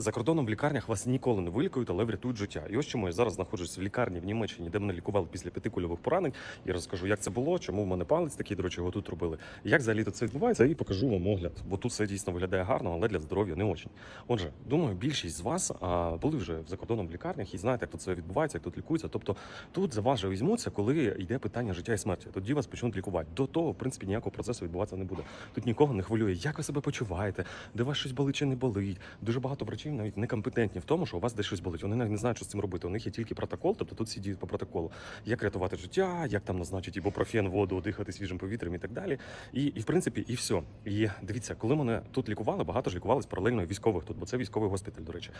За кордоном в лікарнях вас ніколи не вилікують, але врятують життя. І ось чому я зараз знаходжусь в лікарні в Німеччині, де мене лікували після п'яти кульових поранень. Я розкажу, як це було, чому в мене палець такий, до речі, його тут робили. Як взагалі це відбувається, і покажу вам огляд. Бо тут все дійсно виглядає гарно, але для здоров'я не очень. Отже, думаю, більшість з вас а, були вже за кордоном в лікарнях і знаєте, як тут це відбувається, як тут лікується. Тобто тут за вас візьмуться, коли йде питання життя і смерті. Тоді вас почнуть лікувати. До того, в принципі, ніякого процесу відбуватися не буде. Тут нікого не хвилює, як ви себе почуваєте, де вас щось болить чи не болить. Дуже багато врачів навіть некомпетентні в тому, що у вас десь щось болить. Вони навіть не знають, що з цим робити. У них є тільки протокол, тобто тут всі діють по протоколу. Як рятувати життя, як там назначити ібупрофен, воду, дихати свіжим повітрям і так далі. І, і в принципі, і все. І дивіться, коли мене тут лікували, багато ж лікувались паралельно військових тут, бо це військовий госпіталь, до речі.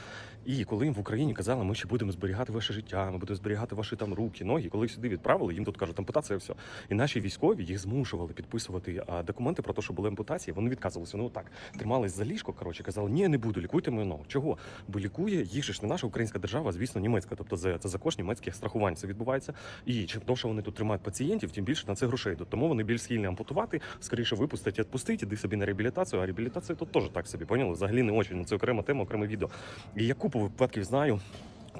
І коли їм в Україні казали, ми ще будемо зберігати ваше життя, ми будемо зберігати ваші там руки, ноги. Коли їх сюди відправили, їм тут кажуть, ампутація, все. І наші військові їх змушували підписувати документи про те, що були ампутації. Вони відказувалися. Ну так тримались за ліжко. Коротше, казали, ні, не буду, лікуйте мою ногу. Чого? Бо лікує їх же ж не наша українська держава, звісно, німецька. Тобто це, це за кошт німецьких страхувань це відбувається. І чим довше вони тут тримають пацієнтів, тим більше на це грошей. Тому вони більш схильні ампутувати, скоріше випустить, і відпустить, іди собі на реабілітацію. А реабілітація тут теж так собі поняли. Взагалі не очень. Це окрема тема, окреме відео. І я купу випадків знаю.